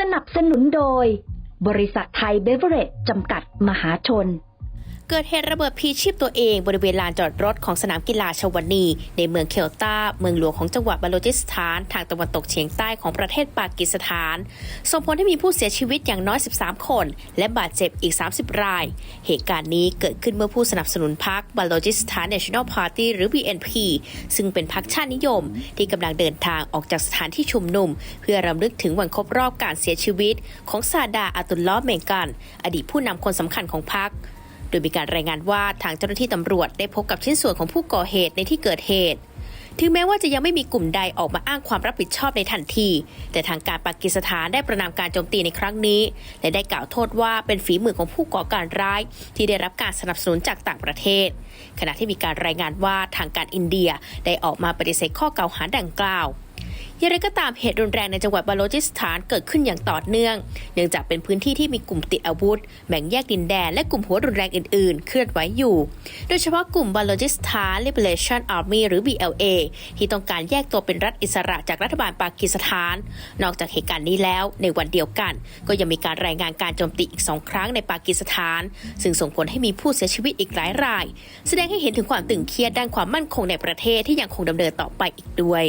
สนับสนุนโดย บริษัทไทยเบเวอเรจจำกัดมหาชน เกิดเหตุระเบิดพีชีพตัวเองบริเวณลานจอดรถของสนามกีฬาชวันนีในเมืองเคลตาเมืองหลวงของจังหวัดบาโลจิสถาน ทางตะวันตกเฉียงใต้ของประเทศปากีสถาน ส่งผลให้มีผู้เสียชีวิตอย่างน้อย 13 คน และบาดเจ็บอีก 30 ราย เหตุการณ์นี้เกิดขึ้นเมื่อผู้สนับสนุนพรรคบาโลจิสถาน National Party หรือ BNP ซึ่งเป็นพรรคชาตินิยม ที่กำลังเดินทางออกจากสถานที่ชุมนุม เพื่อรำลึกถึงวันครบรอบการเสียชีวิต ของซาดาอาตุลลอฮ์เมงกัน อดีตผู้นำคนสำคัญของพรรค โดยมีการรายงานว่าทางเจ้าหน้าที่ตำรวจได้พบกับชิ้นส่วนของผู้ก่อเหตุในที่เกิดเหตุ ถึงแม้ว่าจะยังไม่มีกลุ่มใดออกมาอ้างความรับผิดชอบในทันที แต่ทางการปากีสถานได้ประนามการโจมตีในครั้งนี้ และได้กล่าวโทษว่าเป็นฝีมือของผู้ก่อการร้าย ที่ได้รับการสนับสนุนจากต่างประเทศ ขณะที่มีการรายงานว่าทางการอินเดียได้ออกมาปฏิเสธข้อกล่าวหาดังกล่าว อย่างไรก็ตามเหตุรุนแรงในจังหวัดบาโลจิสถานเกิดขึ้นอย่างต่อเนื่อง เนื่องจากเป็นพื้นที่ที่มีกลุ่มติดอาวุธ แบ่งแยกดินแดน และกลุ่มหัวรุนแรงอื่นๆ เคลื่อนไหวอยู่ โดยเฉพาะกลุ่มบาโลจิสถาน Liberation Army หรือ BLA ที่ต้องการแยกตัวเป็นรัฐอิสระจากรัฐบาลปากีสถาน นอกจากเหตุการณ์นี้แล้ว ในวันเดียวกัน ก็ยังมีการรายงานการโจมตีอีกสองครั้งในปากีสถาน ซึ่งส่งผลให้มีผู้เสียชีวิตอีกหลายราย แสดงให้เห็นถึงความตึงเครียดด้านความมั่นคงในประเทศที่ยังคงดำเนินต่อไปอีกด้วย